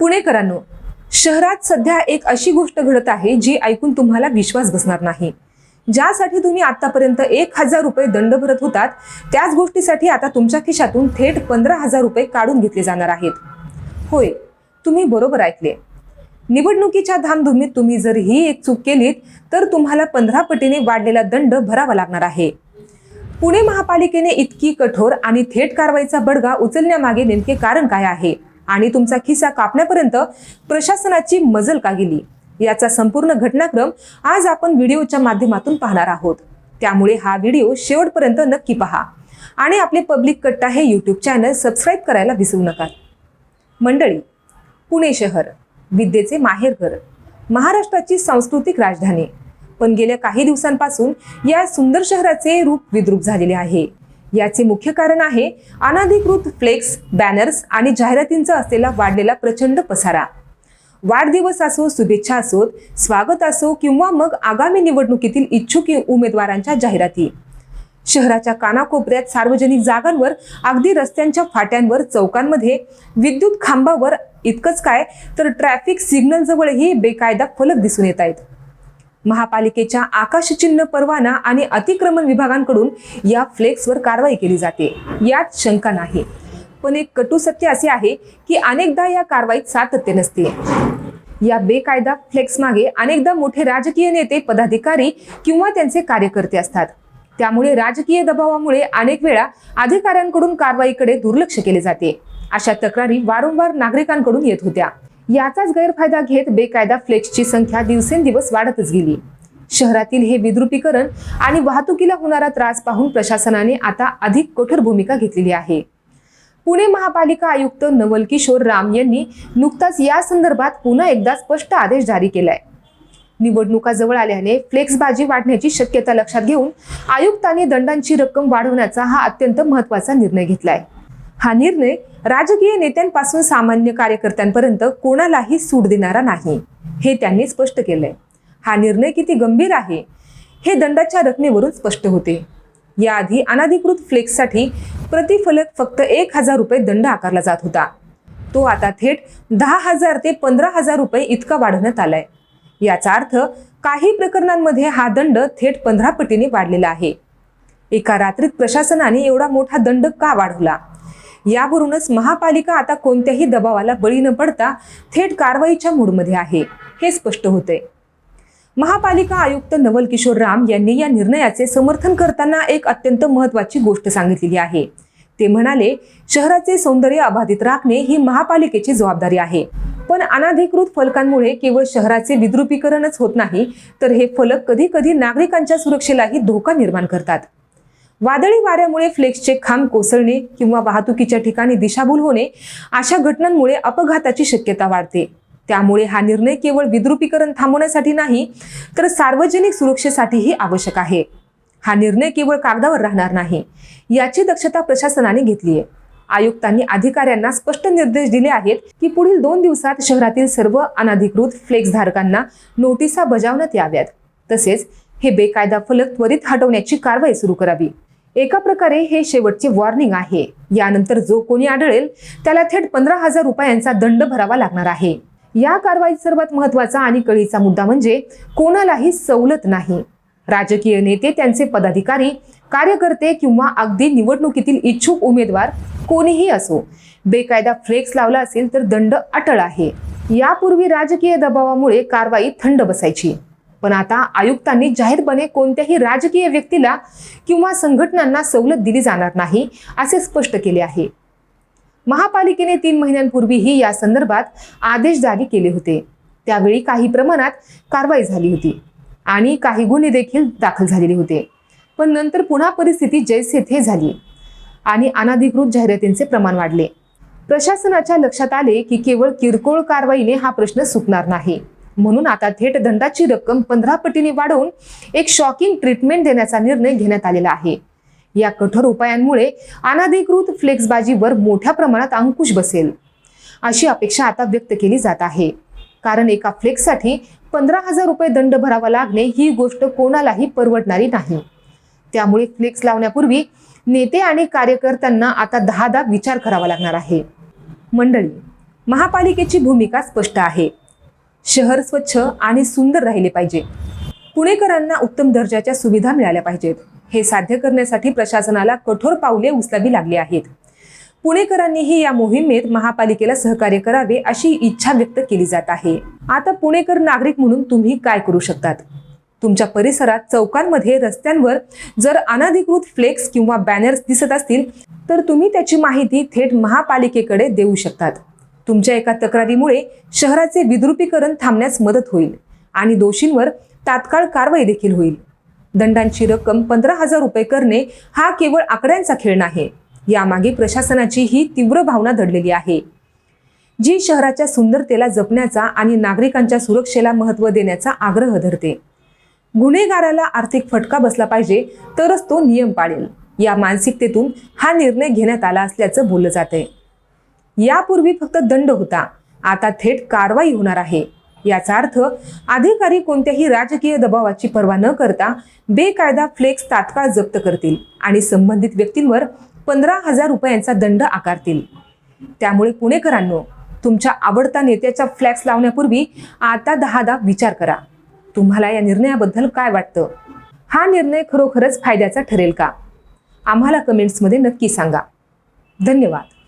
पुणेकरांनो शहरात सध्या एक अशी गोष्ट घडत आहे जी ऐकून तुम्हाला विश्वास बसणार नाही. ज्यासाठी तुम्ही आतापर्यंत एक हजार रुपये दंड भरत होतात त्याच गोष्टीसाठी आता तुमच्या खिशातून थेट पंधरा हजार रुपये काढून घेतले जाणार आहेत. होय तुम्ही बरोबर ऐकले. निवडणुकीच्या धामधुमीत तुम्ही जर ही एक चूक केलीत तर तुम्हाला पंधरा पटीने वाढलेला दंड भरावा लागणार आहे. पुणे महापालिकेने इतकी कठोर आणि थेट कारवाईचा बडगा उचलण्यामागे नेमके कारण काय आहे? आणि तुमचा खिसा कापण्यापर्यंत प्रशासनाची मजल का गेली? याचा संपूर्ण घटनाक्रम आज आपण व्हिडिओच्या माध्यमातून पाहणार आहोत. त्यामुळे हा व्हिडिओ शेवटपर्यंत नक्की पहा. आणि आपले पब्लिक कट्टा हे यूट्यूब चॅनल सबस्क्राईब करायला विसरू नका. मंडळी पुणे शहर विद्येचे माहेरघर महाराष्ट्राची सांस्कृतिक राजधानी. पण गेल्या काही दिवसांपासून या सुंदर शहराचे रूप विद्रूप झालेले आहे. याचे मुख्य कारण आहे अनधिकृत फ्लेक्स बॅनर्स आणि जाहिरातींचा असलेला वाढलेला प्रचंड पसारा. वाढदिवस असो शुभेच्छा असोत स्वागत असो किंवा मग आगामी निवडणुकीतील इच्छुक उमेदवारांच्या जाहिराती. शहराच्या कानाकोपऱ्यात सार्वजनिक जागांवर अगदी रस्त्यांच्या फाट्यांवर चौकांमध्ये विद्युत खांबावर इतकंच काय तर ट्रॅफिक सिग्नल जवळही बेकायदा फलक दिसून येत आहेत. महापालिकेच्या आकाशचिन्ह परवाना आणि अतिक्रमण विभागांकडून या फ्लेक्सवर कारवाई केली जाते. यात शंका नाही. पण एक कटू सत्य असे आहे की अनेकदा या कारवाईत सातत्य नसते. या बेकायदा फ्लेक्स मागे अनेकदा मोठे राजकीय नेते पदाधिकारी किंवा त्यांचे कार्यकर्ते असतात. त्यामुळे राजकीय दबावामुळे अनेक वेळा अधिकाऱ्यांकडून कारवाईकडे दुर्लक्ष केले जाते. अशा तक्रारी वारंवार नागरिकांकडून येत होत्या. याचाच गैरफायदा घेत बेकायदा फ्लेक्सची संख्या दिवसेंदिवस वाढतच गेली. शहरातील हे विद्रुपीकरण आणि वाहतुकीला होणारा त्रास पाहून प्रशासनाने आता अधिक कठोर भूमिका घेतलेली आहे. पुणे महापालिका आयुक्त नवल किशोर राम यांनी नुकताच या संदर्भात पुन्हा एकदा स्पष्ट आदेश जारी केलाय. निवडणुका जवळ आल्याने फ्लेक्सबाजी वाढण्याची शक्यता लक्षात घेऊन आयुक्तांनी दंडांची रक्कम वाढवण्याचा हा अत्यंत महत्त्वाचा निर्णय घेतलाय. हा निर्णय राजकीय नेत्यांपासून सामान्य कार्यकर्त्यांपर्यंत कोणालाही सूट देणारा नाही हे त्यांनी स्पष्ट केलंय. हा निर्णय किती गंभीर आहे हे दंडाच्या रकमेवरून स्पष्ट होते. याआधी अनधिकृत फ्लेक्ससाठी प्रतिफलक फक्त एक हजार रुपये दंड आकारला जात होता. तो आता थेट दहा हजार ते पंधरा हजार रुपये इतका वाढवण्यात आलाय. याचा अर्थ काही प्रकरणांमध्ये हा दंड थेट पंधरा पटीने वाढलेला आहे. एका रात्रीत प्रशासनाने एवढा मोठा दंड का वाढवला? यावरूनच महापालिका आता कोणत्याही दबावाला बळी न पडता थेट कारवाईच्या मूडमध्ये आहे हे स्पष्ट होते महापालिका आयुक्त नवल किशोर राम यांनी या निर्णयाचे समर्थन करताना एक अत्यंत महत्वाची गोष्ट सांगितलेली आहे. ते म्हणाले शहराचे सौंदर्य अबाधित राखणे ही महापालिकेची जबाबदारी आहे. पण अनाधिकृत फलकांमुळे केवळ शहराचे विद्रुपीकरणच होत नाही तर हे फलक कधी कधी नागरिकांच्या सुरक्षेलाही धोका निर्माण करतात. वादळी वाऱ्यामुळे फ्लेक्सचे खांब कोसळणे किंवा वाहतुकीच्या ठिकाणी दिशाभूल होणे अशा घटनांमुळे अपघाताची शक्यता वाढते. त्यामुळे हा निर्णय केवळ विद्रुपीकरण थांबवण्यासाठी नाही तर सार्वजनिक सुरक्षेसाठीही आवश्यक आहे. हा निर्णय केवळ कागदावर राहणार नाही याची दक्षता प्रशासनाने घेतली आहे. आयुक्तांनी अधिकाऱ्यांना स्पष्ट निर्देश दिले आहेत की पुढील दोन दिवसात शहरातील सर्व अनाधिकृत फ्लेक्स धारकांना नोटिसा बजावण्यात याव्यात. तसेच हे बेकायदा फलक त्वरित हटवण्याची कारवाई सुरू करावी. एका प्रकारे हे शेवटचे वॉर्निंग आहे. यानंतर जो कोणी आढळेल त्याला थेट पंधरा हजार रुपयांचा दंड भरावा लागणार आहे. या कारवाईत सर्वात महत्त्वाचा आणि कळीचा मुद्दा म्हणजे कोणालाही सवलत नाही. राजकीय नेते त्यांचे पदाधिकारी कार्यकर्ते किंवा अगदी निवडणुकीतील इच्छुक उमेदवार कोणीही असो बेकायदा फ्लेक्स लावला असेल तर दंड अटळ आहे. यापूर्वी राजकीय दबावामुळे कारवाई थंड बसायची. पण आता आयुक्तांनी जाहीरपणे कोणत्याही राजकीय व्यक्तीला किंवा संघटनांना सवलत दिली जाणार नाही असे स्पष्ट केले आहे. महापालिकेने तीन महिन्यांपूर्वीही या संदर्भात आदेश जारी केले होते. त्यावेळी काही प्रमाणात कारवाई झाली होती आणि काही गुन्हे देखील दाखल झालेले होते. पण नंतर पुन्हा परिस्थिती जैसे थे झाली आणि अनाधिकृत जाहिरातींचे प्रमाण वाढले. प्रशासनाच्या लक्षात आले की केवळ किरकोळ कारवाईने हा प्रश्न सुटणार नाही. म्हणून आता थेट दंडाची रक्कम पंधरा पटीने वाढवून एक शॉकिंग ट्रीटमेंट देण्याचा निर्णय घेण्यात आलेला आहे. या कठोर उपायांमुळे अनधिकृत फ्लेक्सबाजीवर मोठ्या प्रमाणात अंकुश बसेल. अशी अपेक्षा आता व्यक्त केली जात आहे. कारण एका फ्लेक्ससाठी पंधरा हजार रुपये दंड भरावा लागणे ही गोष्ट कोणालाही परवडणारी नाही. त्यामुळे फ्लेक्स लावण्यापूर्वी नेते आणि कार्यकर्त्यांना आता दहादा विचार करावा लागणार आहे. मंडळी महापालिकेची भूमिका स्पष्ट आहे. शहर स्वच्छ आणि सुंदर राहिले पाहिजे. पुणेकरांना उत्तम दर्जाच्या सुविधा मिळाल्या पाहिजेत. हे साध्य करण्यासाठी प्रशासनाला कठोर पावले उचलावी लागली आहेत. पुणेकरांनीही या मोहिमेत महापालिकेला सहकार्य करावे अशी इच्छा व्यक्त केली जात आहे. आता पुणेकर नागरिक म्हणून तुम्ही काय करू शकतात? तुमच्या परिसरात चौकांमध्ये रस्त्यांवर जर अनधिकृत फ्लेक्स किंवा बॅनर्स दिसत असतील तर तुम्ही त्याची माहिती थेट महापालिकेकडे देऊ शकतात. तुमच्या एका तक्रारीमुळे शहराचे विद्रुपीकरण थांबण्यास मदत होईल आणि दोषींवर तात्काळ कारवाई देखील होईल. दंडांची रक्कम पंधरा हजार रुपये करणे हा केवळ आकड्यांचा खेळ नाही यामागे प्रशासनाची ही तीव्र भावना दडलेली आहे. जी शहराच्या सुंदरतेला जपण्याचा आणि नागरिकांच्या सुरक्षेला महत्त्व देण्याचा आग्रह धरते. गुन्हेगाराला आर्थिक फटका बसला पाहिजे तरच तो नियम पाळेल. या मानसिकतेतून हा निर्णय घेण्यात आला असल्याचं बोललं जाते यापूर्वी फक्त दंड होता. आता थेट कारवाई होणार आहे. याचा अर्थ अधिकारी कोणत्याही राजकीय दबावाची पर्वा न करता बेकायदा फ्लेक्स तात्काळ जप्त करतील आणि संबंधित व्यक्तींवर पंधरा हजार रुपयांचा दंड आकारतील. त्यामुळे पुणेकरांनो तुमच्या आवडता नेत्याच्या फ्लॅक्स लावण्यापूर्वी आता दहादा विचार करा. तुम्हाला या निर्णयाबद्दल काय वाटतं? हा निर्णय खरोखरच फायद्याचा ठरेल का? आम्हाला कमेंट्समध्ये नक्की सांगा. धन्यवाद.